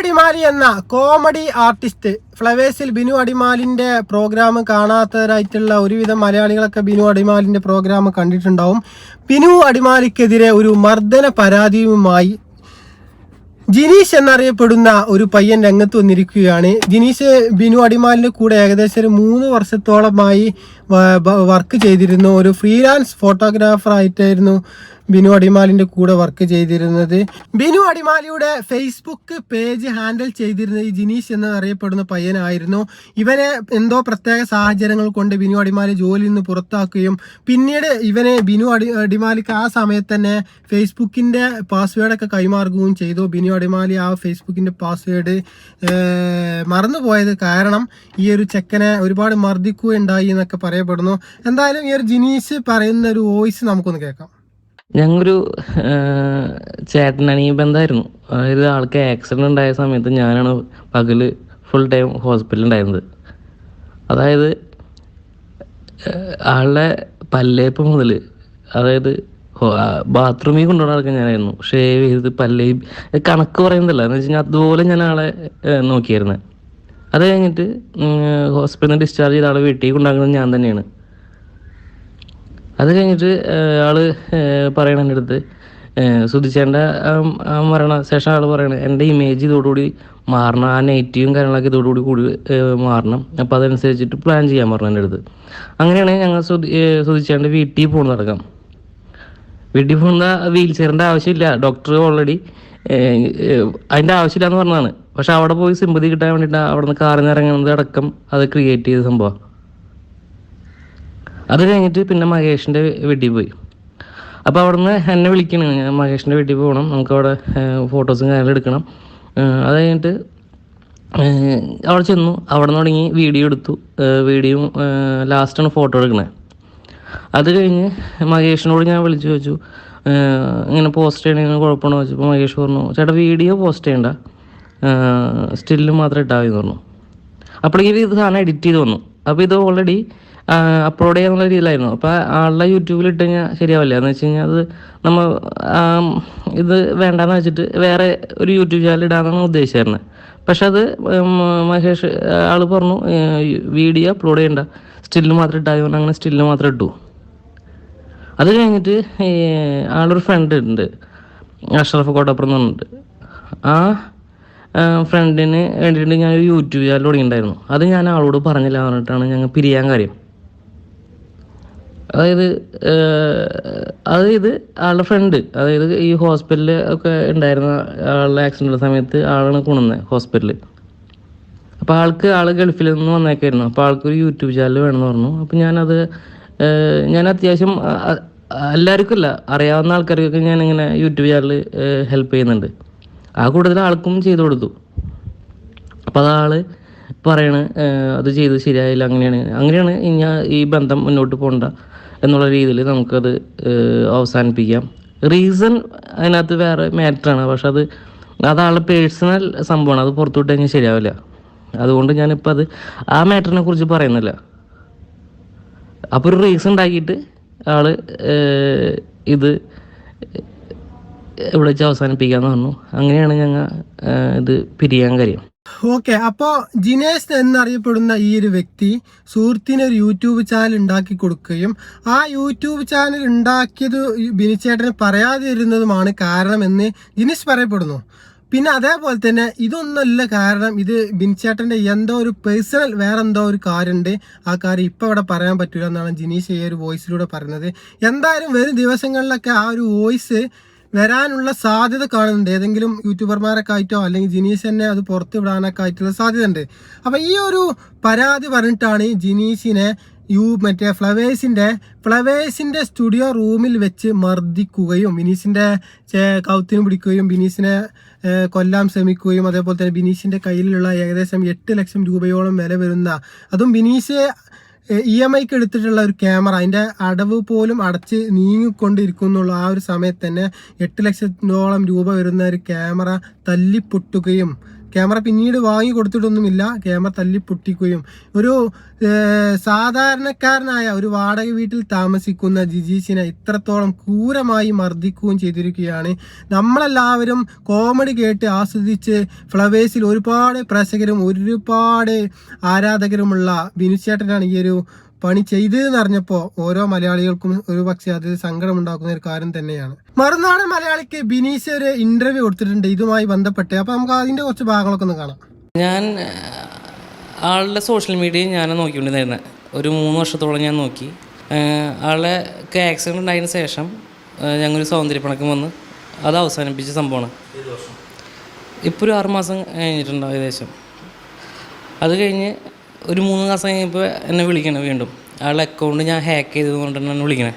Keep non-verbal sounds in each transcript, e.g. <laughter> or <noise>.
അടിമാലി എന്ന comedy artist ഫ്ലവേഴ്സിൽ ബിനു അടിമാലിന്റെ പ്രോഗ്രാം കാണാത്തവരായിട്ടുള്ള ഒരുവിധം മലയാളികളൊക്കെ ബിനു അടിമാലിന്റെ പ്രോഗ്രാം കണ്ടിട്ടുണ്ടാവും. ബിനു അടിമാലിക്കെതിരെ ഒരു മർദ്ദന പരാതിയുമായി ജിനീഷ് എന്നറിയപ്പെടുന്ന ഒരു പയ്യൻ രംഗത്ത് വന്നിരിക്കുകയാണ്. ജിനീഷ് ബിനു അടിമാലിന്റെ കൂടെ ഏകദേശം ഒരു മൂന്ന് വർഷത്തോളമായി വർക്ക് ചെയ്തിരുന്നു. ഒരു ഫ്രീലാൻസ് ഫോട്ടോഗ്രാഫർ ആയിട്ടായിരുന്നു ബിനു അടിമാലിന്റെ കൂടെ വർക്ക് ചെയ്തിരുന്നത്. ബിനു അടിമാലിയുടെ ഫേസ്ബുക്ക് പേജ് ഹാൻഡിൽ ചെയ്തിരുന്നത് ഈ ജിനീഷ് എന്ന് അറിയപ്പെടുന്ന പയ്യനായിരുന്നു. ഇവനെ എന്തോ പ്രത്യേക സാഹചര്യങ്ങൾ കൊണ്ട് ബിനു അടിമാലി ജോലിയിൽ നിന്ന് പുറത്താക്കുകയും പിന്നീട് ഇവനെ ബിനു അടി അടിമാലിക്ക് ആ സമയത്ത് തന്നെ ഫേസ്ബുക്കിന്റെ പാസ്വേഡൊക്കെ കൈമാറുകയും ചെയ്തു. ബിനു അടിമാലി ആ ഫേസ്ബുക്കിന്റെ പാസ്വേഡ് മറന്നുപോയത് കാരണം ഈ ഒരു ചെക്കനെ ഒരുപാട് മർദ്ദിക്കുകയുണ്ടായി എന്നൊക്കെ പറയപ്പെടുന്നു. എന്തായാലും ഈ ഒരു ജിനീഷ് പറയുന്ന ഒരു വോയിസ് നമുക്കൊന്ന് കേൾക്കാം. ഞങ്ങൊരു ചേട്ടനണി ബന്ധമായിരുന്നു അതായത് ആൾക്ക് ആക്സിഡന്റ് ഉണ്ടായ സമയത്ത് ഞാനാണ് പകൽ ഫുൾ ടൈം ഹോസ്പിറ്റലിൽ ഉണ്ടായിരുന്നത് അതായത് ആളുടെ പല്ലേപ്പ് മുതൽ അതായത് ബാത്റൂമിൽ കൊണ്ടുപോകണ ആൾക്ക് ഞാനായിരുന്നു. ഷേവ് ചെയ്ത് പല്ലേ കണക്ക് പറയുന്നില്ല. എന്ന് വെച്ച് കഴിഞ്ഞാൽ അതുപോലെ ഞാൻ ആളെ നോക്കിയായിരുന്നു. അത് കഴിഞ്ഞിട്ട് ഹോസ്പിറ്റലിൽ ഡിസ്ചാർജ് ചെയ്ത ആളെ വീട്ടിൽ കൊണ്ടാക്കുന്നത് ഞാൻ തന്നെയാണ്. അത് കഴിഞ്ഞിട്ട് ആൾ പറയണ എന്റെ അടുത്ത് സുധിച്ചേണ്ട മരണ ശേഷം ആൾ പറയണ എന്റെ ഇമേജ് ഇതോടുകൂടി മാറണം ആ നെഗറ്റീവും കാര്യങ്ങളൊക്കെ ഇതോടുകൂടി കൂടി മാറണം. അപ്പോൾ അതനുസരിച്ചിട്ട് പ്ലാൻ ചെയ്യാൻ പറഞ്ഞു എന്റെ അടുത്ത്. അങ്ങനെയാണ് ഞങ്ങൾ സുധി സുധിച്ചേണ്ട വീട്ടിൽ പോകുന്ന നടക്കാം. വീട്ടിൽ പോകുന്ന വീൽ ചെയറിന്റെ ആവശ്യമില്ല. ഡോക്ടർ ഓൾറെഡി അതിന്റെ ആവശ്യമില്ല എന്ന് പറഞ്ഞതാണ്. പക്ഷെ അവിടെ പോയി സിമ്പതി കിട്ടാൻ വേണ്ടിയിട്ട് അവിടെ നിന്ന് കാറിന് ഇറങ്ങുന്നത് അടക്കം അത് ക്രിയേറ്റ് ചെയ്ത സംഭവം അത് കഴിഞ്ഞിട്ട് പിന്നെ മഹേഷിന്റെ വീട്ടിൽ പോയി. അപ്പോൾ അവിടുന്ന് എന്നെ വിളിക്കണ. ഞാൻ മഹേഷിന്റെ വീട്ടിൽ പോകണം നമുക്ക് അവിടെ ഫോട്ടോസും കാര്യങ്ങളും എടുക്കണം. അത് കഴിഞ്ഞിട്ട് അവിടെ ചെന്നു. അവിടെ നിന്ന് തുടങ്ങി വീഡിയോ എടുത്തു. വീഡിയോ ലാസ്റ്റാണ് ഫോട്ടോ എടുക്കണത് അത് കഴിഞ്ഞ് മഹേഷിനോട് ഞാൻ വിളിച്ചു ചോദിച്ചു ഇങ്ങനെ പോസ്റ്റ് ചെയ്യണമെങ്കിൽ കുഴപ്പമാണോ ചോദിച്ചപ്പോൾ മഹേഷ് പറഞ്ഞു ചേട്ടാ വീഡിയോ പോസ്റ്റ് ചെയ്യണ്ട. സ്റ്റില്ല് മാത്രം ഇട്ടാൽ മതി പറഞ്ഞു. അപ്പോഴേക്കും ഇത് സാധനം എഡിറ്റ് ചെയ്ത് വന്നു. അപ്പോൾ ഇത് ഓൾറെഡി അപ്ലോഡ് ചെയ്യാന്നുള്ള രീതിയിലായിരുന്നു. അപ്പോൾ ആളുടെ യൂട്യൂബിൽ ഇട്ട് കഴിഞ്ഞാൽ ശരിയാവില്ല. എന്ന് വെച്ച് കഴിഞ്ഞാൽ അത് നമ്മൾ ഇത് വേണ്ടാന്ന് വെച്ചിട്ട് വേറെ ഒരു യൂട്യൂബ് ചാനൽ ഇടാന്നാണ് ഉദ്ദേശിച്ചായിരുന്നത് പക്ഷെ അത് മഹേഷ് ആൾ പറഞ്ഞു വീഡിയോ അപ്ലോഡ് ചെയ്യണ്ട. സ്റ്റില്ല് മാത്രം ഇട്ടാൽ മതി. അങ്ങനെ സ്റ്റില്ല് മാത്രം ഇട്ടു. അത് കഴിഞ്ഞിട്ട് ആളൊരു ഫ്രണ്ട് ഉണ്ട് അഷ്റഫ് കോട്ടപ്പുറം എന്ന് പറഞ്ഞിട്ട്. ആ ഫ്രണ്ടിന് വേണ്ടിയിട്ട് ഞാൻ യൂട്യൂബ് ചാനൽ തുടങ്ങിയിട്ടുണ്ടായിരുന്നു. അത് ഞാൻ ആളോട് പറഞ്ഞില്ല. പറഞ്ഞിട്ടാണ് ഞങ്ങൾ പിരിയാൻ കാര്യം. അതായത് അതായത് ആളുടെ ഫ്രണ്ട് അതായത് ഈ ഹോസ്പിറ്റലിൽ ഒക്കെ ഉണ്ടായിരുന്ന ആളുടെ ആക്സിഡന്റ് സമയത്ത് ആളാണ് കൊണ്ടുവന്നത് ഹോസ്പിറ്റലിൽ അപ്പോൾ ആൾക്ക് ആൾ ഗൾഫിൽ നിന്ന് വന്നേക്കായിരുന്നു. അപ്പോൾ ആൾക്ക് ഒരു യൂട്യൂബ് ചാനൽ വേണമെന്ന് പറഞ്ഞു. അപ്പോൾ ഞാനത് ഞാൻ അത്യാവശ്യം എല്ലാവർക്കും അല്ല അറിയാവുന്ന ആൾക്കാർക്കൊക്കെ ഞാനിങ്ങനെ യൂട്യൂബ് ചാനൽ ഹെൽപ്പ് ചെയ്യുന്നുണ്ട്. ആ കൂടുതൽ ആൾക്കും ചെയ്തു കൊടുത്തു. അപ്പോൾ അതാൾ പറയണ് അത് ചെയ്ത് ശരിയായില്ല അങ്ങനെയാണ്. അങ്ങനെയാണ് ഞാൻ ഈ ബന്ധം മുന്നോട്ട് പോകണ്ട. എന്നുള്ള രീതിയിൽ നമുക്കത് അവസാനിപ്പിക്കാം. റീസൺ അതിനകത്ത് വേറെ മാറ്ററാണ്. പക്ഷെ അത് അതാളുടെ പേഴ്സണൽ സംഭവമാണ്. അത് പുറത്തുവിട്ട് കഴിഞ്ഞാൽ ശരിയാവില്ല. അതുകൊണ്ട് ഞാനിപ്പോൾ അത് ആ മാറ്ററിനെ കുറിച്ച് പറയുന്നില്ല. അപ്പോൾ ഒരു റീസൺ ഉണ്ടാക്കിയിട്ട് ആൾ ഇത് ഇവിടെ വെച്ച് അവസാനിപ്പിക്കാന്ന് പറഞ്ഞു. അങ്ങനെയാണ് ഞങ്ങൾ ഇത് പിരിയാൻ കാര്യം. ഓക്കെ അപ്പോൾ ജിനേഷ് എന്നറിയപ്പെടുന്ന ഈ ഒരു വ്യക്തി സുഹൃത്തിന് ഒരു യൂട്യൂബ് ചാനൽ ഉണ്ടാക്കി കൊടുക്കുകയും ആ യൂട്യൂബ് ചാനൽ ഉണ്ടാക്കിയത് ബിനിച്ചേട്ടന് പറയാതിരുന്നതുമാണ് കാരണമെന്ന് ജിനേഷ് പറയപ്പെടുന്നു. പിന്നെ അതേപോലെ തന്നെ ഇതൊന്നല്ല കാരണം ഇത് ബിൻചേട്ടന്റെ എന്തോ ഒരു പേഴ്സണൽ വേറെ എന്തോ ഒരു കാര്യമുണ്ട്. ആ കാര്യം ഇപ്പൊ ഇവിടെ പറയാൻ പറ്റില്ല എന്നാണ് ജിനീഷ് ഈ ഒരു വോയിസിലൂടെ പറയുന്നത് എന്തായാലും വരും ദിവസങ്ങളിലൊക്കെ ആ ഒരു വോയിസ് വരാനുള്ള സാധ്യത കാണുന്നുണ്ട്. ഏതെങ്കിലും യൂട്യൂബർമാരൊക്കെ ആയിട്ടോ അല്ലെങ്കിൽ ജിനീഷ് തന്നെ അത് പുറത്ത് വിടാനൊക്കെ ആയിട്ടുള്ള സാധ്യത ഉണ്ട് അപ്പൊ ഈ ഒരു പരാതി പറഞ്ഞിട്ടാണ് ജിനീഷിനെ യു മറ്റേ ഫ്ലവേഴ്സിന്റെ ഫ്ലവേഴ്സിന്റെ സ്റ്റുഡിയോ റൂമിൽ വെച്ച് മർദ്ദിക്കുകയും ബിനീഷിന്റെ ചേ- കൗത്തിന് പിടിക്കുകയും ബിനീഷിനെ കൊല്ലാൻ ശ്രമിക്കുകയും അതേപോലെ തന്നെ ബിനീഷിന്റെ കയ്യിലുള്ള ഏകദേശം എട്ട് ലക്ഷം രൂപയോളം വില വരുന്ന അതും ബിനീഷ് ഇ എം ഐക്ക് എടുത്തിട്ടുള്ള ഒരു ക്യാമറ അതിന്റെ അടവ് പോലും അടച്ച് നീങ്ങിക്കൊണ്ടിരിക്കുന്നുള്ള ആ ഒരു സമയത്ത് തന്നെ എട്ട് ലക്ഷത്തോളം രൂപ വരുന്ന ഒരു ക്യാമറ തല്ലിപ്പൊട്ടുകയും ക്യാമറ പിന്നീട് വാങ്ങി കൊടുത്തിട്ടൊന്നുമില്ല. ക്യാമറ തല്ലി പൊട്ടിക്കുകയും. ഒരു സാധാരണക്കാരനായ ഒരു വാടക വീട്ടിൽ താമസിക്കുന്ന ജിജീഷിനെ ഇത്രത്തോളം ക്രൂരമായി മർദ്ദിക്കുകയും ചെയ്തിരിക്കുകയാണ്. നമ്മളെല്ലാവരും കോമഡി കേട്ട് ആസ്വദിച്ച് ഫ്ലവേഴ്സിൽ ഒരുപാട് പ്രേക്ഷകരും ഒരുപാട് ആരാധകരുമുള്ള ബിനുചേട്ടനാണ് ഈ ഒരു പണി ചെയ്തതെന്ന് അറിഞ്ഞപ്പോൾ ഓരോ മലയാളികൾക്കും ഒരു പക്ഷേ അത് സങ്കടമുണ്ടാക്കുന്ന ഒരു കാര്യം തന്നെയാണ്. മറുനാടൻ മലയാളിക്ക് ബിനീഷ് ഒരു ഇന്റർവ്യൂ കൊടുത്തിട്ടുണ്ട്. ഇതുമായി ബന്ധപ്പെട്ട്. അപ്പൊ നമുക്ക് അതിന്റെ കുറച്ച് ഭാഗങ്ങളൊക്കെ ഒന്ന് കാണാം. ഞാൻ ആളുടെ സോഷ്യൽ മീഡിയ ഞാൻ നോക്കിക്കൊണ്ടിരുന്നത് ഒരു മൂന്ന് വർഷത്തോളം ഞാൻ നോക്കി. ആളെ ആളുടെ ആക്സിഡന്റ് ഉണ്ടായതിനു ശേഷം ഞങ്ങളൊരു സൗന്ദര്യപ്പണക്കം വന്ന് അത് അവസാനിപ്പിച്ച സംഭവമാണ്. ഇപ്പോൾ ഒരു ആറുമാസം കഴിഞ്ഞിട്ടുണ്ടാവും ഏകദേശം. അത് കഴിഞ്ഞ് ഒരു മൂന്ന് മാസം കഴിഞ്ഞപ്പോൾ എന്നെ വിളിക്കണം വീണ്ടും. ആളുടെ അക്കൗണ്ട് ഞാൻ ഹാക്ക് ചെയ്തത് കൊണ്ടാണ് എന്നെ വിളിക്കണേ.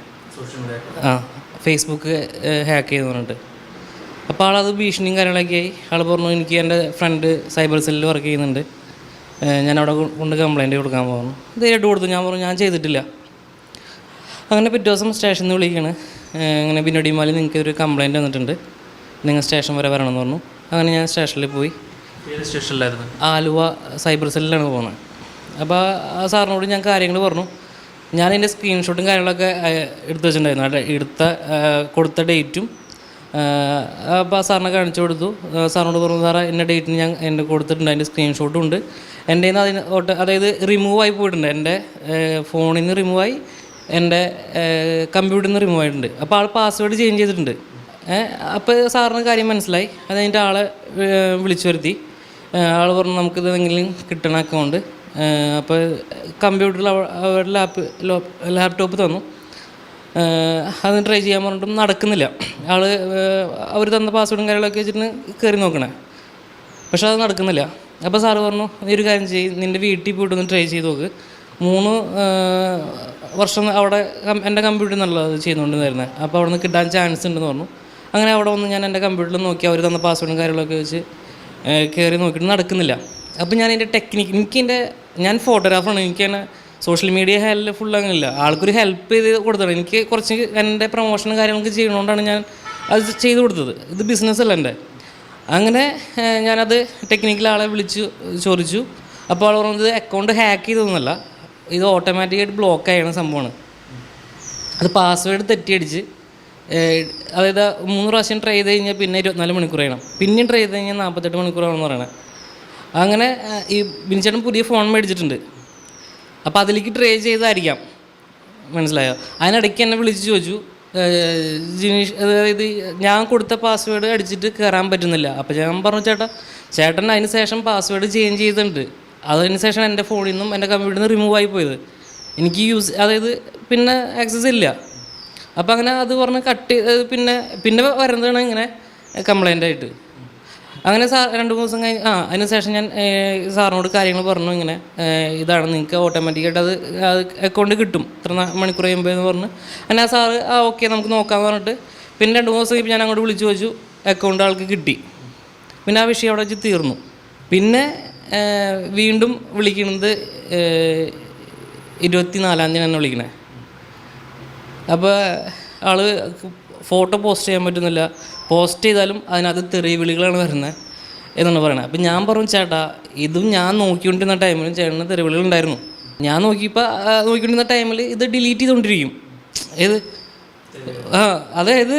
ആ ഫേസ്ബുക്ക് ഹാക്ക് ചെയ്ത് പറഞ്ഞിട്ട് അപ്പോൾ ആളത് ഭീഷണിയും കാര്യങ്ങളൊക്കെ ആയി. ആൾ പറഞ്ഞു എനിക്ക് എന്റെ ഫ്രണ്ട് സൈബർ സെല്ലിൽ വർക്ക് ചെയ്യുന്നുണ്ട്. ഞാൻ അവിടെ കൊണ്ട് കംപ്ലയിന്റ് കൊടുക്കാൻ പോകുന്നു ധൈര്യമായിട്ട് കൊടുത്തു. ഞാൻ പറഞ്ഞു ഞാൻ ചെയ്തിട്ടില്ല. അങ്ങനെ പിറ്റേ ദിവസം സ്റ്റേഷനിൽ നിന്ന് വിളിക്കുകയാണ് ഇങ്ങനെ ബിനോടിമാലി നിങ്ങൾക്ക് ഒരു കംപ്ലയിന്റ് വന്നിട്ടുണ്ട്. നിങ്ങൾ സ്റ്റേഷൻ വരെ വരണമെന്ന് പറഞ്ഞു. അങ്ങനെ ഞാൻ സ്റ്റേഷനിൽ പോയി. സ്റ്റേഷനിലായിരുന്നു ആലുവ സൈബർ സെല്ലിലാണ് പോകുന്നത് അപ്പോൾ ആ സാറിനോട് ഞാൻ കാര്യങ്ങൾ പറഞ്ഞു. ഞാൻ അതിന്റെ സ്ക്രീൻഷോട്ടും കാര്യങ്ങളൊക്കെ എടുത്തു വെച്ചിട്ടുണ്ടായിരുന്നു. എടുത്ത കൊടുത്ത ഡേറ്റും അപ്പോൾ ആ സാറിനെ കാണിച്ചു കൊടുത്തു. സാറിനോട് പറഞ്ഞു സാറേ എന്റെ ഡേറ്റിന് ഞാൻ എന്റെ കൊടുത്തിട്ടുണ്ട്. അതിന്റെ സ്ക്രീൻഷോട്ടും ഉണ്ട്. എന്റെ നിന്ന് അതിന് അതായത് റിമൂവ് ആയി പോയിട്ടുണ്ട്. എന്റെ ഫോണിൽ നിന്ന് റിമൂവ് ആയി എന്റെ കമ്പ്യൂട്ടറിൽ നിന്ന് റിമൂവ് ആയിട്ടുണ്ട്. അപ്പോൾ ആൾ പാസ്വേഡ് ചേഞ്ച് ചെയ്തിട്ടുണ്ട്. അപ്പോൾ സാറിന് കാര്യം മനസ്സിലായി. അത് ആളെ വിളിച്ചു വരുത്തി. ആൾ പറഞ്ഞു നമുക്കിത് എന്തെങ്കിലും കിട്ടണ അക്കൗണ്ട് അപ്പോൾ കമ്പ്യൂട്ടറിൽ അവർ ലാപ്പ് ലാപ്ടോപ്പ് തന്നു. അത് ട്രൈ ചെയ്യാൻ പറഞ്ഞിട്ടും നടക്കുന്നില്ല. ആൾ അവർ തന്ന പാസ്വേഡും കാര്യങ്ങളൊക്കെ വെച്ചിട്ട് കയറി നോക്കണേ. പക്ഷെ അത് നടക്കുന്നില്ല. അപ്പോൾ സാറ് പറഞ്ഞു നീ ഒരു കാര്യം ചെയ്യും നിന്റെ വീട്ടിൽ പോയിട്ട് ഒന്ന് ട്രൈ ചെയ്ത് നോക്ക്. മൂന്ന് വർഷം അവിടെ എന്റെ കമ്പ്യൂട്ടറിൽ നിന്നുള്ള അത് ചെയ്തുകൊണ്ടിരുന്നത് അപ്പോൾ അവിടെ നിന്ന് കിട്ടാൻ ചാൻസ് ഉണ്ടെന്ന് പറഞ്ഞു. അങ്ങനെ അവിടെ വന്ന് ഞാൻ എന്റെ കമ്പ്യൂട്ടറിൽ നോക്കി അവർ തന്ന പാസ്വേഡും കാര്യങ്ങളൊക്കെ വെച്ച് കയറി നോക്കിയിട്ട് നടക്കുന്നില്ല. അപ്പോൾ ഞാൻ എന്റെ ടെക്നിക്ക് എനിക്ക് എന്റെ ഞാൻ ഫോട്ടോഗ്രാഫറാണ് എനിക്ക് തന്നെ സോഷ്യൽ മീഡിയ ഹെൽപ്പ് ഫുൾ അങ്ങനെയില്ല. ആൾക്കൊരു ഹെൽപ്പ് ചെയ്ത് കൊടുത്തതാണ് എനിക്ക് കുറച്ച് എന്റെ പ്രൊമോഷനും കാര്യങ്ങളൊക്കെ ചെയ്യണോണ്ടാണ് ഞാൻ അത് ചെയ്ത് കൊടുത്തത്. ഇത് ബിസിനസ് അല്ല എന്റെ. അങ്ങനെ ഞാനത് ടെക്നിക്കൽ ആളെ വിളിച്ചു ചോദിച്ചു. അപ്പോൾ ആൾ പറഞ്ഞത് അക്കൗണ്ട് ഹാക്ക് ചെയ്തൊന്നുമല്ല ഇത് ഓട്ടോമാറ്റിക്കായിട്ട് ബ്ലോക്ക് ആയണ സംഭവമാണ്. അത് പാസ്വേഡ് തെറ്റിയടിച്ച് അതായത് മൂന്ന് പ്രാവശ്യം ട്രൈ ചെയ്ത് കഴിഞ്ഞാൽ പിന്നെ ഇരുപത്തിനാല് മണിക്കൂർ ചെയ്യണം. പിന്നെയും ട്രൈ ചെയ്ത് കഴിഞ്ഞാൽ നാൽപ്പത്തെട്ട് മണിക്കൂറാണെന്ന് പറയണത് അങ്ങനെ ഈ ബിനിച്ചേട്ടൻ പുതിയ ഫോൺ മേടിച്ചിട്ടുണ്ട്. അപ്പോൾ അതിലേക്ക് ട്രേ ചെയ്തായിരിക്കാം. മനസ്സിലായോ? അതിനിടയ്ക്ക് എന്നെ വിളിച്ച് ചോദിച്ചു ജിനീഷ് അതായത് ഞാൻ കൊടുത്ത പാസ്വേഡ് അടിച്ചിട്ട് കയറാൻ പറ്റുന്നില്ല. അപ്പോൾ ഞാൻ പറഞ്ഞു ചേട്ടാ ചേട്ടൻ അതിന് ശേഷം പാസ്വേഡ് ചേഞ്ച് ചെയ്തിട്ടുണ്ട്. അതിന് ശേഷം എന്റെ ഫോണിൽ നിന്നും എന്റെ കമ്പ്യൂട്ടറിൽ നിന്ന് റിമൂവ് ആയി പോയത്. എനിക്ക് യൂസ് അതായത് പിന്നെ ആക്സസ് ഇല്ല. അപ്പോൾ അങ്ങനെ അത് പറഞ്ഞ് കട്ട് പിന്നെ പിന്നെ വരുന്നതാണ് ഇങ്ങനെ കംപ്ലൈന്റ് ആയിട്ട്. അങ്ങനെ സാർ രണ്ട് മൂന്ന് ദിവസം കഴിഞ്ഞ് ആ അതിന് ശേഷം ഞാൻ സാറിനോട് കാര്യങ്ങൾ പറഞ്ഞു ഇങ്ങനെ ഇതാണ് നിങ്ങൾക്ക് ഓട്ടോമാറ്റിക്കായിട്ട് അത് അത് അക്കൗണ്ട് കിട്ടും. ഇത്ര മണിക്കൂർ കഴിയുമ്പോൾ എന്ന് പറഞ്ഞു. അങ്ങനെ ആ സാറ് ആ ഓക്കെ നമുക്ക് നോക്കാമെന്ന് പറഞ്ഞിട്ട് പിന്നെ രണ്ട് മൂന്ന് ദിവസം കഴിഞ്ഞ് ഞാൻ അങ്ങോട്ട് വിളിച്ചു ചോദിച്ചു അക്കൗണ്ട് ആൾക്ക് കിട്ടി. പിന്നെ ആ വിഷയം അവിടെ വെച്ച് തീർന്നു. പിന്നെ വീണ്ടും വിളിക്കുന്നത് ഇരുപത്തി നാലാം തീയതി എന്നെ വിളിക്കണേ. അപ്പോൾ ആൾ ഫോട്ടോ പോസ്റ്റ് ചെയ്യാൻ പറ്റുന്നില്ല. പോസ്റ്റ് ചെയ്താലും അതിനകത്ത് തെറി വിളികളാണ് വരുന്നത് എന്നാണ് പറയുന്നത് അപ്പം ഞാൻ പറഞ്ഞു ചേട്ടാ ഇതും ഞാൻ നോക്കിക്കൊണ്ടിരുന്ന ടൈമിലും ചേട്ടന് തെറിവിളികൾ ഉണ്ടായിരുന്നു ഞാൻ നോക്കിയപ്പോൾ നോക്കിക്കൊണ്ടിരുന്ന ടൈമിൽ ഇത് ഡിലീറ്റ് ചെയ്തുകൊണ്ടിരിക്കും ഏത്? ആ അതായത്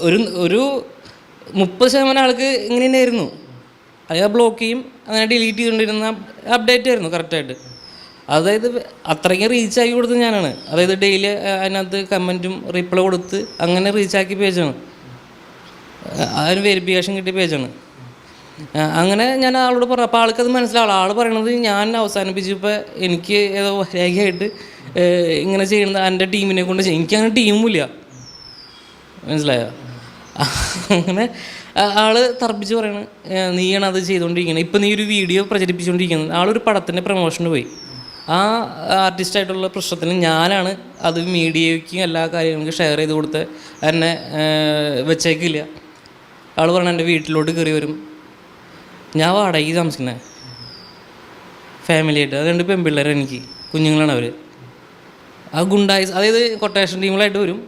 ഒരു ഒരു മുപ്പത് ശതമാനം ആൾക്ക് ഇങ്ങനെ തന്നെയായിരുന്നു അത് ബ്ലോക്ക് ചെയ്യും അങ്ങനെ ഡിലീറ്റ് ചെയ്തുകൊണ്ടിരുന്ന അപ്ഡേറ്റ് ആയിരുന്നു കറക്റ്റായിട്ട് അതായത് അത്രയ്ക്ക് റീച്ചാക്കി കൊടുത്തത് ഞാനാണ്. അതായത് ഡെയിലി അതിനകത്ത് കമന്റും റിപ്ലൈ കൊടുത്ത് അങ്ങനെ റീച്ചാക്കി പേജാണ് അതിന് വെരിഫിക്കേഷൻ കിട്ടിയ പേജാണ് അങ്ങനെ ഞാൻ ആളോട് പറഞ്ഞു. അപ്പോൾ ആൾക്കത് മനസ്സിലാവും ആൾ പറയണത് ഞാൻ അവസാനിപ്പിച്ചപ്പോൾ എനിക്ക് ഏതോ രേഖയായിട്ട് ഇങ്ങനെ ചെയ്യുന്നത് എന്റെ ടീമിനെ കൊണ്ട് എനിക്കങ്ങനെ ടീമില്ല മനസ്സിലായോ? അങ്ങനെ ആൾ തർപ്പിച്ച് പറയണ് നീയാണ് അത് ചെയ്തുകൊണ്ടിരിക്കുന്നത് ഇപ്പം നീ ഒരു വീഡിയോ പ്രചരിപ്പിച്ചുകൊണ്ടിരിക്കുന്നത് ആളൊരു പടത്തിന്റെ പ്രൊമോഷന് പോയി. ആ ആർട്ടിസ്റ്റായിട്ടുള്ള പ്രശ്നത്തിന് ഞാനാണ് അത് മീഡിയയ്ക്കും എല്ലാ കാര്യങ്ങൾക്കും ഷെയർ ചെയ്ത് കൊടുത്ത് എന്നെ വെച്ചേക്കില്ല. ആൾ പറഞ്ഞ എന്റെ വീട്ടിലോട്ട് കയറി വരും. ഞാൻ വാടകയ്ക്ക് താമസിക്കുന്നത് ഫാമിലിയായിട്ട് അത് രണ്ട് പെൺപിള്ളേർ എനിക്ക്. കുഞ്ഞുങ്ങളാണ് അവർ ആ ഗുണ്ടായി അതായത് കൊട്ടേഷൻ ടീമുകളായിട്ട് വരും.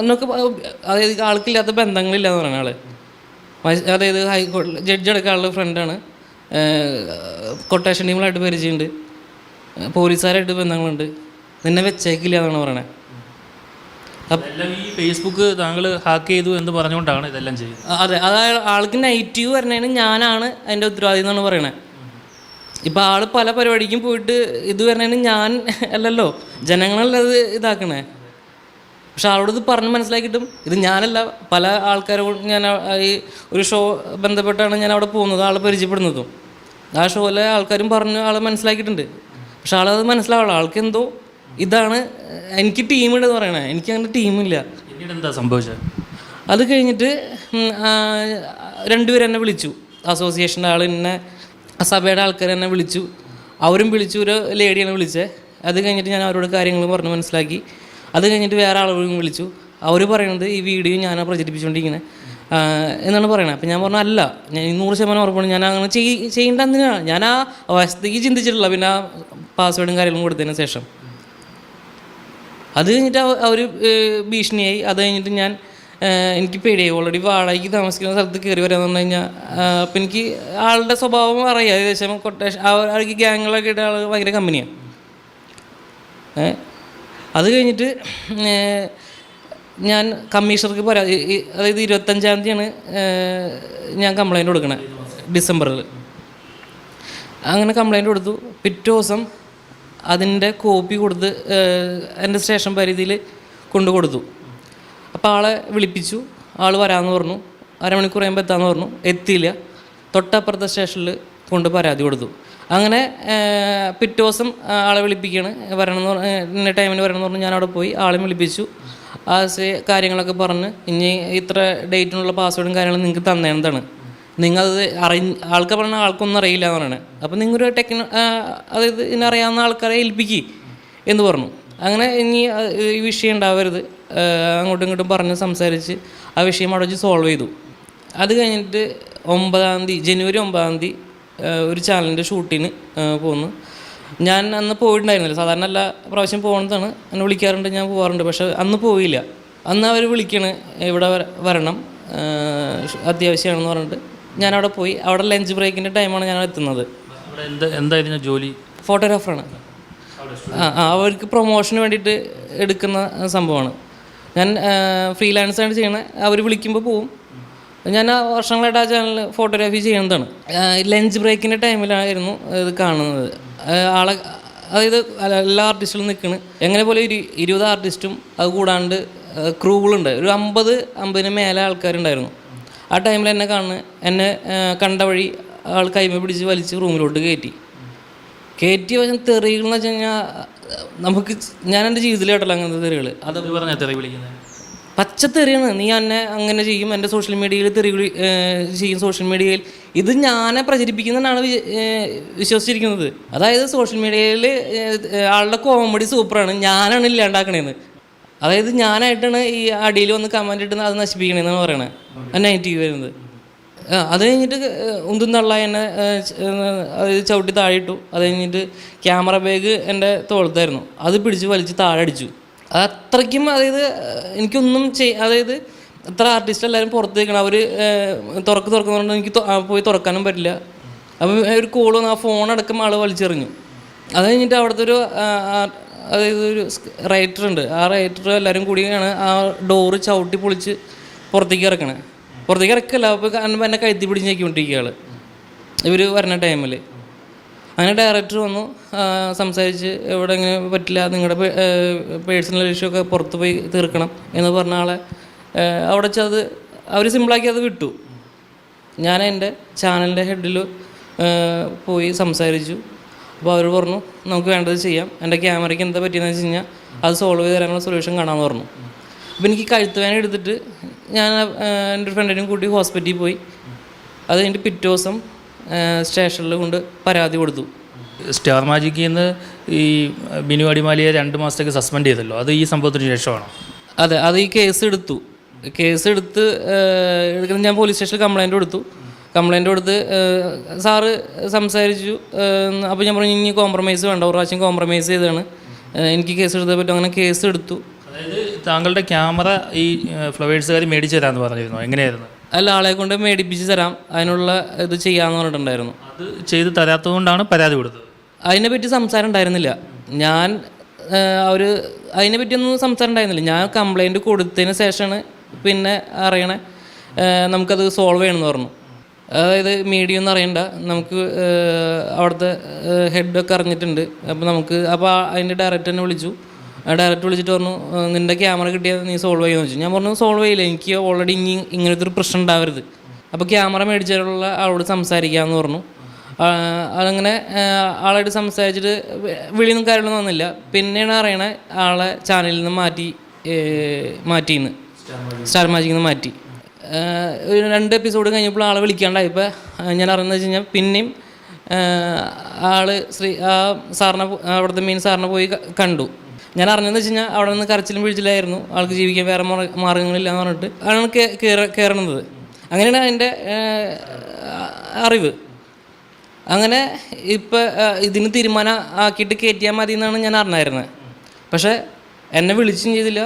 എന്നൊക്കെ അതായത് ആൾക്കില്ലാത്ത ബന്ധങ്ങളില്ല എന്ന് പറയുന്ന ആൾ. അതായത് ഹൈക്കോടതി ജഡ്ജ് അടക്കമുള്ള ഫ്രണ്ടാണ് കൊട്ടേഷൻ ടീമുകളായിട്ട് പരിചയമുണ്ട്. പോലീസുകാരായിട്ട് ബന്ധങ്ങളുണ്ട്. നിന്നെ വെച്ചേക്കില്ല എന്നാണ് പറയണത് എല്ലാം ഈ ഫേസ്ബുക്ക് താങ്കൾ ഹാക്ക് ചെയ്തു എന്ന് പറഞ്ഞുകൊണ്ടാണ് ഇതെല്ലാം ചെയ്യുന്നത് അതെ. അതായത് ആൾക്ക് നെഗറ്റീവ് പറഞ്ഞതിന് ഞാനാണ് അതിന്റെ ഉത്തരവാദി എന്നാണ് പറയണത് ഇപ്പം ആൾ പല പരിപാടിക്കും പോയിട്ട് ഇത് പറഞ്ഞതിന് ഞാൻ <laughs> അല്ലല്ലോ. ജനങ്ങളല്ല ഇത് ഇതാക്കണേ. പക്ഷെ ആളോട് ഇത് പറഞ്ഞ് മനസ്സിലാക്കിയിട്ടും ഇത് ഞാനല്ല പല ആൾക്കാരോട് ഞാൻ ഈ ഒരു ഷോ ബന്ധപ്പെട്ടാണ് ഞാൻ അവിടെ പോകുന്നത് ആളെ പരിചയപ്പെടുന്നതും. ആ ഷോയിലെ ആൾക്കാരും പറഞ്ഞു ആളെ മനസ്സിലാക്കിയിട്ടുണ്ട്. പക്ഷെ ആളത് മനസ്സിലാവുള്ളൂ ആൾക്ക് എന്തോ ഇതാണ് എനിക്ക് ടീമുണ്ടെന്ന് പറയണേ. എനിക്ക് അങ്ങനെ ടീമില്ല പിന്നീട് എന്താ സംഭവിച്ചത്? അത് കഴിഞ്ഞിട്ട് രണ്ടുപേരും എന്നെ വിളിച്ചു. അസോസിയേഷന്റെ ആൾ എന്നെ സഭയുടെ ആൾക്കാർ എന്നെ വിളിച്ചു. അവരും വിളിച്ചു ഒരു ലേഡിയാണ് വിളിച്ചത് അത് കഴിഞ്ഞിട്ട് ഞാൻ അവരോട് കാര്യങ്ങൾ പറഞ്ഞ് മനസ്സിലാക്കി. അത് കഴിഞ്ഞിട്ട് വേറെ ആളുകളും വിളിച്ചു. അവർ പറയുന്നത് ഈ വീഡിയോ ഞാനാണ് പ്രചരിപ്പിച്ചുകൊണ്ടിരിക്കുന്നത് എന്നാണ് പറയണത് അപ്പം ഞാൻ പറഞ്ഞു അല്ല ഞാൻ നൂറ് ശതമാനം ഉറപ്പാണ്. ഞാൻ അങ്ങനെ ചെയ് ചെയ്യേണ്ട എന്തിനാണ് ഞാൻ ആ അവസ്ഥയ്ക്ക് ചിന്തിച്ചിട്ടില്ല പിന്നെ ആ പാസ്വേഡും കാര്യങ്ങളും കൊടുത്തതിന് ശേഷം. അത് കഴിഞ്ഞിട്ട് അവർ ഭീഷണിയായി. അത് കഴിഞ്ഞിട്ട് ഞാൻ എനിക്ക് പേടിയായി ഓൾറെഡി വാടകയ്ക്ക് താമസിക്കുന്ന സ്ഥലത്ത് കയറി വരാന്ന് പറഞ്ഞു കഴിഞ്ഞാൽ അപ്പം എനിക്ക് ആളുടെ സ്വഭാവം അറിയാം. ഏകദേശം കൊട്ടേഷൻ അവർക്ക് ഗ്യാങ്ങുകളൊക്കെ ഇട്ട ആൾ ഭയങ്കര കമ്പനിയാണ് അത് കഴിഞ്ഞിട്ട് ഞാൻ കമ്മീഷണർക്ക് പരാതി അതായത് ഇരുപത്തഞ്ചാം തീയതിയാണ് ഞാൻ കംപ്ലൈന്റ് കൊടുക്കണേ. ഡിസംബറിൽ അങ്ങനെ കംപ്ലൈന്റ് കൊടുത്തു. പിറ്റേ ദിവസം അതിന്റെ കോപ്പി കൊടുത്ത് എന്റെ സ്റ്റേഷൻ പരിധിയിൽ കൊണ്ടു കൊടുത്തു. അപ്പോൾ ആളെ വിളിപ്പിച്ചു. ആൾ വരാമെന്ന് പറഞ്ഞു. അരമണിക്കൂർ കഴിയുമ്പോൾ എത്താമെന്ന് പറഞ്ഞു. എത്തിയില്ല. തൊട്ടപ്പുറത്തെ സ്റ്റേഷനിൽ കൊണ്ട് പരാതി കൊടുത്തു. അങ്ങനെ പിറ്റേ ദിവസം ആളെ വിളിപ്പിക്കുകയാണ് വരണമെന്ന് പറഞ്ഞ ടൈമിന് വരണമെന്ന് പറഞ്ഞ് ഞാൻ അവിടെ പോയി. ആളെ വിളിപ്പിച്ചു. ആ കാര്യങ്ങളൊക്കെ പറഞ്ഞ് ഇനി ഇത്ര ഡേറ്റിനുള്ള പാസ്വേഡും കാര്യങ്ങളും നിങ്ങൾക്ക് തന്നേണ്ടതാണ് നിങ്ങളത് അറി ആൾക്ക് പറഞ്ഞ ആൾക്കൊന്നും അറിയില്ല എന്ന് പറയണേ. അപ്പോൾ നിങ്ങളൊരു ടെക്നോ അതായത് ഇതിനറിയാവുന്ന ആൾക്കാരെ ഏൽപ്പിക്കുക എന്ന് പറഞ്ഞു. അങ്ങനെ ഇനി ഈ വിഷയം ഉണ്ടാവരുത്. അങ്ങോട്ടും ഇങ്ങോട്ടും പറഞ്ഞ് സംസാരിച്ച് ആ വിഷയം അവിടെ വെച്ച് സോൾവ് ചെയ്തു. അത് കഴിഞ്ഞിട്ട് ഒമ്പതാം തീയതി ജനുവരി ഒമ്പതാം തീയതി ഒരു ചാനലിന്റെ ഷൂട്ടിന് പോന്നു. ഞാൻ അന്ന് പോയിട്ടുണ്ടായിരുന്നില്ല. സാധാരണ അല്ല പ്രാവശ്യം പോകുന്നതാണ് എന്നെ വിളിക്കാറുണ്ട് ഞാൻ പോകാറുണ്ട് പക്ഷെ അന്ന് പോയില്ല. അന്ന് അവർ വിളിക്കണ് ഇവിടെ വരണം അത്യാവശ്യമാണെന്ന് പറഞ്ഞിട്ട്. ഞാൻ അവിടെ പോയി. അവിടെ ലഞ്ച് ബ്രേക്കിന്റെ ടൈമാണ് ഞാൻ എത്തുന്നത്. എന്തായിരുന്നു ജോലി? ഫോട്ടോഗ്രാഫറാണ്. ആ അവർക്ക് പ്രൊമോഷന് വേണ്ടിയിട്ട് എടുക്കുന്ന സംഭവമാണ്. ഞാൻ ഫ്രീലാൻസായിട്ട് ചെയ്യണ. അവർ വിളിക്കുമ്പോൾ പോവും. ഞാൻ ആ വർഷങ്ങളായിട്ട് ആ ചാനലിൽ ഫോട്ടോഗ്രാഫി ചെയ്യുന്നതാണ്. ലഞ്ച് ബ്രേക്കിന്റെ ടൈമിലായിരുന്നു ഇത് കാണുന്നത്. ആളെ അതായത് എല്ലാ ആർട്ടിസ്റ്റുകളും നിൽക്കണ് എങ്ങനെ പോലെ ഒരു ഇരുപത് ആർട്ടിസ്റ്റും അത് കൂടാണ്ട് ക്രൂകളുണ്ട് ഒരു അമ്പത് അമ്പതിന് മേലെ ആൾക്കാരുണ്ടായിരുന്നു. ആ ടൈമിൽ എന്നെ കാണുന്നത് എന്നെ കണ്ട വഴി ആൾ കൈമ പിടിച്ച് വലിച്ച് റൂമിലോട്ട് കയറ്റി കയറ്റി വശം തെറികൾ എന്ന് വെച്ച് കഴിഞ്ഞാൽ നമുക്ക് ഞാൻ എന്റെ ജീവിതത്തിലായിട്ടല്ല അങ്ങനത്തെ തെറികൾ അത് പറഞ്ഞാൽ പറഞ്ഞ തെറി വിളിക്കുന്നത് പച്ചത്തെറിയാണ്. നീ എന്നെ അങ്ങനെ ചെയ്യും എന്റെ സോഷ്യൽ മീഡിയയിൽ തെറി ചെയ്യും സോഷ്യൽ മീഡിയയിൽ ഇത് ഞാനെ പ്രചരിപ്പിക്കുന്നതാണ് വിശ്വസിച്ചിരിക്കുന്നത്. അതായത് സോഷ്യൽ മീഡിയയിൽ ആളുടെ കോമഡി സൂപ്പറാണ് ഞാനാണ് ഇല്ലാണ്ടാക്കണേന്ന് അതായത് ഞാനായിട്ടാണ് ഈ അടിയിൽ വന്ന് കമന്റ് ഇട്ട് അത് നശിപ്പിക്കണേന്നാണ് പറയണത് നെഗറ്റീവ് വരുന്നത്. അത് കഴിഞ്ഞിട്ട് ഉന്തും തള്ള എന്നെ ചവിട്ടി താഴെ ഇട്ടു. അത് കഴിഞ്ഞിട്ട് ക്യാമറ ബാഗ് എന്റെ തോളത്തായിരുന്നു. അത് പിടിച്ച് വലിച്ച് താഴെ അടിച്ചു. അത്രയ്ക്കും അതായത് എനിക്കൊന്നും ചെയ് അതായത് അത്ര ആർട്ടിസ്റ്റ് എല്ലാവരും പുറത്ത് നിൽക്കണം അവർ തുറക്ക് തുറക്കുന്നതുകൊണ്ട് എനിക്ക് പോയി തുറക്കാനും പറ്റില്ല. അപ്പം ഒരു കോൾ വന്ന് ആ ഫോൺ അടക്കം ആൾ വലിച്ചെറിഞ്ഞു. അത് കഴിഞ്ഞിട്ട് അവിടുത്തെ ഒരു അതായത് ഒരു റൈറ്റർ ഉണ്ട്. ആ റൈറ്റർ എല്ലാവരും കൂടിയാണ് ആ ഡോറ് ചവിട്ടി പൊളിച്ച് പുറത്തേക്ക് ഇറക്കണേ. പുറത്തേക്ക് ഇറക്കല്ല അപ്പോൾ എന്നെ കഴുത്തി പിടിച്ച് ഞെക്കിക്കൊണ്ടിരിക്കുക ആൾ ഇവർ വരുന്ന ടൈമിൽ അങ്ങനെ ഡയറക്ടർ വന്നു. സംസാരിച്ച് ഇവിടെ ഇങ്ങനെ പറ്റില്ല നിങ്ങളുടെ പേഴ്സണൽ ഇഷ്യൂ ഒക്കെ പുറത്ത് പോയി തീർക്കണം എന്ന് പറഞ്ഞ ആളെ അവിടെ വെച്ച് അത് അവർ സിമ്പിളാക്കി അത് വിട്ടു. ഞാൻ എന്റെ ചാനലിന്റെ ഹെഡിൽ പോയി സംസാരിച്ചു. അപ്പോൾ അവർ പറഞ്ഞു നമുക്ക് വേണ്ടത് ചെയ്യാം. എന്റെ ക്യാമറയ്ക്ക് എന്താ പറ്റിയെന്ന് വെച്ച് കഴിഞ്ഞാൽ അത് സോൾവ് ചെയ്ത് തരാനുള്ള സൊല്യൂഷൻ കാണാമെന്ന് പറഞ്ഞു. അപ്പോൾ എനിക്ക് കഴുത്ത് വേന എടുത്തിട്ട് ഞാൻ എന്റെ ഫ്രണ്ടിനും കൂട്ടി ഹോസ്പിറ്റലിൽ പോയി. അത് കഴിഞ്ഞിട്ട് പിറ്റേ ദിവസം സ്റ്റേഷനിൽ കൊണ്ട് പരാതി കൊടുത്തു. സ്റ്റാർ മാജിക്കിൽ നിന്ന് ഈ ബിനു അടിമാലിയെ രണ്ട് മാസത്തേക്ക് സസ്പെൻഡ് ചെയ്തല്ലോ. അത് ഈ സംഭവത്തിന് ശേഷമാണോ? അതെ അത് ഈ കേസ് എടുത്തു. കേസ് എടുത്ത് എടുക്കുന്ന ഞാൻ പോലീസ് സ്റ്റേഷനിൽ കംപ്ലൈന്റ് കൊടുത്തു. കംപ്ലൈന്റ് കൊടുത്ത് സാറ് സംസാരിച്ചു. അപ്പോൾ ഞാൻ പറഞ്ഞു ഇനി കോംപ്രമൈസ് വേണ്ട. ഒരു പ്രാവശ്യം കോംപ്രമൈസ് ചെയ്താണ് എനിക്ക് കേസ് എടുത്തേ പറ്റും. അങ്ങനെ കേസ് എടുത്തു. അതായത് താങ്കളുടെ ക്യാമറ ഈ ഫ്ലവേഴ്സുകാർ മേടിച്ചു തരാമെന്ന് പറഞ്ഞിരുന്നു? എങ്ങനെയായിരുന്നു? അല്ല ആളെ കൊണ്ട് മേടിപ്പിച്ച് തരാം. അതിനുള്ള ഇത് ചെയ്യാന്ന് പറഞ്ഞിട്ടുണ്ടായിരുന്നു. അത് ചെയ്ത് തരാത്തതുകൊണ്ടാണ് പരാതി കൊടുത്തത്. അതിനെപ്പറ്റി സംസാരം ഉണ്ടായിരുന്നില്ല. ഞാൻ അവർ അതിനെപ്പറ്റിയൊന്നും സംസാരം ഉണ്ടായിരുന്നില്ല. ഞാൻ കംപ്ലൈന്റ് കൊടുത്തതിന് ശേഷമാണ് പിന്നെ അറിയണേ നമുക്കത് സോൾവ് ചെയ്യണമെന്ന് പറഞ്ഞു. അതായത് മീഡിയ എന്ന് അറിയണ്ട. നമുക്ക് അവിടുത്തെ ഹെഡൊക്കെ അറിഞ്ഞിട്ടുണ്ട്. അപ്പോൾ നമുക്ക് അപ്പോൾ അതിന്റെ ഡയറക്റ്റ് തന്നെ വിളിച്ചു. ഡയറക്റ്റ് വിളിച്ചിട്ട് പറഞ്ഞു "ആ, നിന്റെ ക്യാമറ കിട്ടിയാൽ നീ സോൾവ് ചെയ്യുമെന്ന് വെച്ചു ഞാൻ പറഞ്ഞു സോൾവ് ചെയ്യില്ല എനിക്ക് ഓൾറെഡി ഇനി ഇങ്ങനത്തെ ഒരു പ്രശ്നം ഉണ്ടാവരുത്. അപ്പോൾ ക്യാമറ മേടിച്ചാലുള്ള ആളോട് സംസാരിക്കാമെന്ന് പറഞ്ഞു. അതങ്ങനെ ആളായിട്ട് സംസാരിച്ചിട്ട് വിളിയൊന്നും കാര്യങ്ങളൊന്നും വന്നില്ല. പിന്നെയാണ് അറിയണേ ആളെ ചാനലിൽ നിന്ന് മാറ്റി മാറ്റിന്ന്. സ്റ്റാർ മാജിക്കിൽ നിന്ന് മാറ്റി. ഒരു രണ്ട് എപ്പിസോഡ് കഴിഞ്ഞപ്പോൾ ആളെ വിളിക്കാണ്ടായി. ഇപ്പോൾ ഞാൻ അറിയുന്നത് വെച്ച് കഴിഞ്ഞാൽ പിന്നെയും ആൾ ശ്രീ ആ സാറിനെ അവിടുത്തെ മെയിൻ സാറിനെ പോയി കണ്ടു. ഞാൻ അറിഞ്ഞതെന്ന് വെച്ച് കഴിഞ്ഞാൽ അവിടെ നിന്ന് കരച്ചിലും വീഴ്ചയിലായിരുന്നു ആൾക്ക് ജീവിക്കാൻ വേറെ മാർഗ- മാർഗങ്ങളില്ല എന്ന് പറഞ്ഞിട്ട് ആണ് കയറണത് അങ്ങനെയാണ് അതിന്റെ അറിവ്. അങ്ങനെ ഇപ്പം ഇതിന് തീരുമാനം ആക്കിയിട്ട് കയറ്റിയാൽ മതി എന്നാണ് ഞാൻ അറിഞ്ഞായിരുന്നത് പക്ഷേ എന്നെ വിളിച്ചും ചെയ്തില്ല.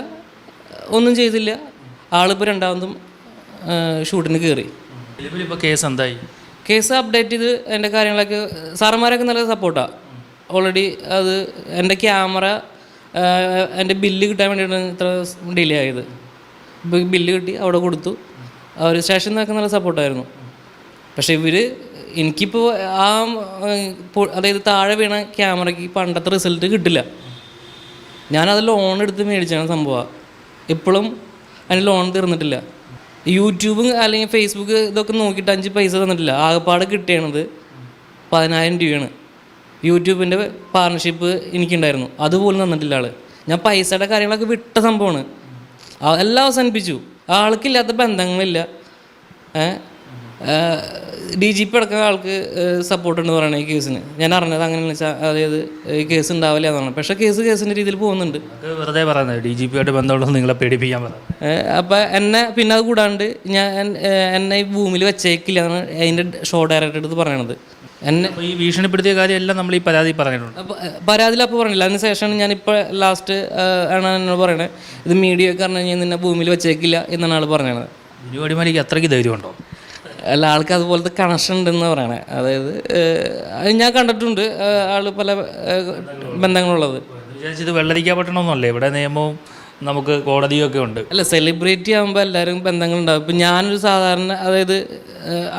ഒന്നും ചെയ്തില്ല. ആളിപ്പോൾ രണ്ടാമതും ഷൂട്ടിന് കയറി കേസ് എന്തായി? കേസ് അപ്ഡേറ്റ് ചെയ്ത് എന്റെ കാര്യങ്ങളൊക്കെ സാറന്മാരൊക്കെ നല്ല സപ്പോർട്ടാണ് ഓൾറെഡി അത് എന്റെ ക്യാമറ എന്റെ ബില്ല് കിട്ടാൻ വേണ്ടിയിട്ടാണ് ഇത്ര ഡിലേ ആയത്. ബില്ല് കിട്ടി അവിടെ കൊടുത്തു. അവർ സ്റ്റേഷൻ നിന്നൊക്കെ നല്ല സപ്പോർട്ടായിരുന്നു പക്ഷേ ഇവർ എനിക്കിപ്പോൾ ആ അതായത് താഴെ വീണ ക്യാമറയ്ക്ക് പണ്ടത്തെ റിസൾട്ട് കിട്ടില്ല. ഞാനത് ലോൺ എടുത്ത് മേടിച്ചാണ് സംഭവം. ഇപ്പോഴും അതിന് ലോൺ തീർന്നിട്ടില്ല. യൂട്യൂബും അല്ലെങ്കിൽ ഫേസ്ബുക്ക് ഇതൊക്കെ നോക്കിയിട്ട് അഞ്ച് പൈസ തന്നിട്ടില്ല. ആകെപ്പാടെ കിട്ടിയണത് പതിനായിരം രൂപയാണ്. യൂട്യൂബിന്റെ പാർട്ണർഷിപ്പ് എനിക്കുണ്ടായിരുന്നു. അതുപോലും തന്നിട്ടില്ല ആൾ. ഞാൻ പൈസയുടെ കാര്യങ്ങളൊക്കെ വിട്ട സംഭവമാണ്. എല്ലാം അവസാനിപ്പിച്ചു. ആൾക്കില്ലാത്ത ബന്ധങ്ങളില്ല. ഡി ജി പി അടക്കം ആൾക്ക് സപ്പോർട്ട് ഉണ്ട് പറയണേ ഈ കേസിന് ഞാൻ അറിഞ്ഞത് അങ്ങനെ വെച്ചാൽ അതായത് ഈ കേസ് ഉണ്ടാവില്ല എന്നാണ് പക്ഷേ കേസ് കേസിന്റെ രീതിയിൽ പോകുന്നുണ്ട്. വെറുതെ പറയുന്നത്. ഡി ജി പിയായിട്ട് ബന്ധമുള്ളത് നിങ്ങളെ പേടിപ്പിക്കാൻ പറഞ്ഞു അപ്പം എന്നെ പിന്നെ അത് കൂടാണ്ട് ഞാൻ എന്നെ ഈ ഭൂമിയിൽ വെച്ചേക്കില്ല എന്നാണ് അതിന്റെ ഷോ ഡയറക്ടർ അടുത്ത് പറയണത്. എന്നെ അപ്പോൾ ഈ ഭീഷണിപ്പെടുത്തിയ കാര്യമെല്ലാം നമ്മൾ ഈ പരാതി പറഞ്ഞിട്ടുണ്ട്. അപ്പൊ, പരാതിയിൽ അപ്പോൾ പറഞ്ഞില്ല. അതിന് ശേഷമാണ് ഞാനിപ്പോൾ ലാസ്റ്റ് ആണ് എന്നോട് പറയണത് ഇത് മീഡിയ കാരണം കഴിഞ്ഞാൽ നിന്നെ ഭൂമിയിൽ വെച്ചേക്കില്ല എന്നാണ് ആൾ പറഞ്ഞത്. ബിനു അടിമാലിക്ക് അത്രയ്ക്ക് ധൈര്യമുണ്ടോ? അല്ല ആൾക്ക് അതുപോലത്തെ കണക്ഷൻ ഉണ്ടെന്ന് പറയണേ. അതായത് അത് ഞാൻ കണ്ടിട്ടുണ്ട് ആൾ ആൾ പല ബന്ധങ്ങളുള്ളത്. വിചാരിച്ചത് വെള്ളരിക്കാൻ പറ്റണമെന്നല്ലേ ഇവിടെ നിയമവും നമുക്ക് കോടതിയൊക്കെ ഉണ്ട്. അല്ല സെലിബ്രിറ്റി ആകുമ്പോൾ എല്ലാവരും ബന്ധങ്ങളുണ്ടാവും. ഇപ്പം ഞാനൊരു സാധാരണ അതായത്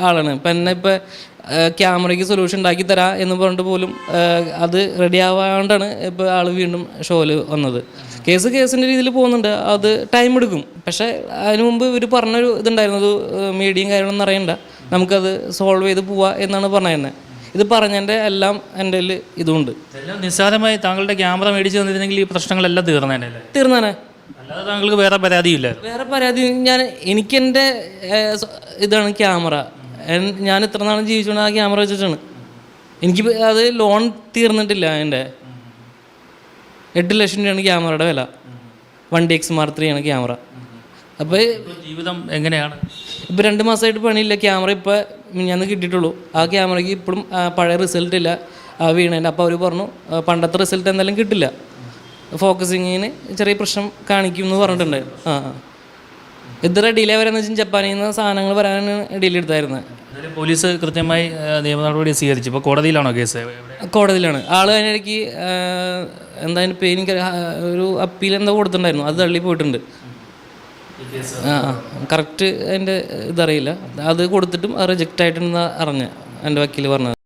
ആളാണ്. ഇപ്പം എന്നെ ഇപ്പം ക്യാമറയ്ക്ക് സൊല്യൂഷൻ ഉണ്ടാക്കി തരാ എന്ന് പറഞ്ഞിട്ട് പോലും അത് റെഡി ആവാണ്ടാണ് ഇപ്പോൾ ആൾ വീണ്ടും ഷോയിൽ വന്നത്. കേസ് കേസിന്റെ രീതിയിൽ പോകുന്നുണ്ട്. അത് ടൈം എടുക്കും. പക്ഷേ അതിന് മുമ്പ് ഇവർ പറഞ്ഞൊരു ഇതുണ്ടായിരുന്നു. അത് മീഡിയയും കാര്യങ്ങളൊന്നും അറിയണ്ട. നമുക്കത് സോൾവ് ചെയ്ത് പോവാ എന്നാണ് പറഞ്ഞിരുന്നത് ഇത് പറഞ്ഞതിന്റെ എല്ലാം എന്റെ കയ്യിൽ ഇതുണ്ട്. നിസ്സാരമായി താങ്കളുടെ ക്യാമറ മേടിച്ച് തന്നിരുന്നെങ്കിൽ ഈ പ്രശ്നങ്ങളെല്ലാം തീർന്നേനെ തീർന്നേനെ. അല്ലാതെ താങ്കൾക്ക് വേറെ പരാതിയില്ല വേറെ പരാതി ഞാൻ എനിക്കെന്റെ ഇതാണ് ക്യാമറ. ഞാൻ ഇത്ര നാളും ജീവിച്ചുകൊണ്ട് ആ ക്യാമറ വെച്ചിട്ടാണ്. എനിക്ക് അത് ലോൺ തീർന്നിട്ടില്ല എന്റെ. എട്ട് ലക്ഷം രൂപയാണ് ക്യാമറയുടെ വില. One D X mark three ആണ് ക്യാമറ അപ്പോൾ ജീവിതം എങ്ങനെയാണ്? ഇപ്പോൾ രണ്ട് മാസമായിട്ട് പണിയില്ല ക്യാമറ ഇപ്പോൾ ഞാൻ കിട്ടിയിട്ടുള്ളൂ. ആ ക്യാമറയ്ക്ക് ഇപ്പോഴും പഴയ റിസൾട്ട് ഇല്ല. ആ വീണേന്റെ അപ്പോൾ അവർ പറഞ്ഞു പണ്ടത്തെ റിസൾട്ട് എന്തായാലും കിട്ടില്ല. ഫോക്കസിങ്ങിന് ചെറിയ പ്രശ്നം കാണിക്കും എന്ന് പറഞ്ഞിട്ടുണ്ട് ആ ആ. ഇത്ര ഡിലേ വരാന്ന് വെച്ചാൽ ജപ്പാനിൽ നിന്ന് സാധനങ്ങൾ വരാനാണ് ഡിലേ എടുത്തായിരുന്നത് പോലീസ് കൃത്യമായി നിയമ നടപടി സ്വീകരിച്ചു. ഇപ്പോൾ കോടതിയിലാണോ കേസ്? കോടതിയിലാണ്. ആൾ അതിനിടയ്ക്ക് എന്താ അതിന്റെ പേര് എനിക്ക് ഒരു അപ്പീൽ എന്താ കൊടുത്തിട്ടുണ്ടായിരുന്നു. അത് തള്ളി പോയിട്ടുണ്ട്. ആ കറക്റ്റ് അതിന്റെ ഇതറിയില്ല. അത് കൊടുത്തിട്ടും അത് റിജക്റ്റ് ആയിട്ടുണ്ടെന്ന് അറിഞ്ഞ. എന്റെ വക്കീൽ പറഞ്ഞത്.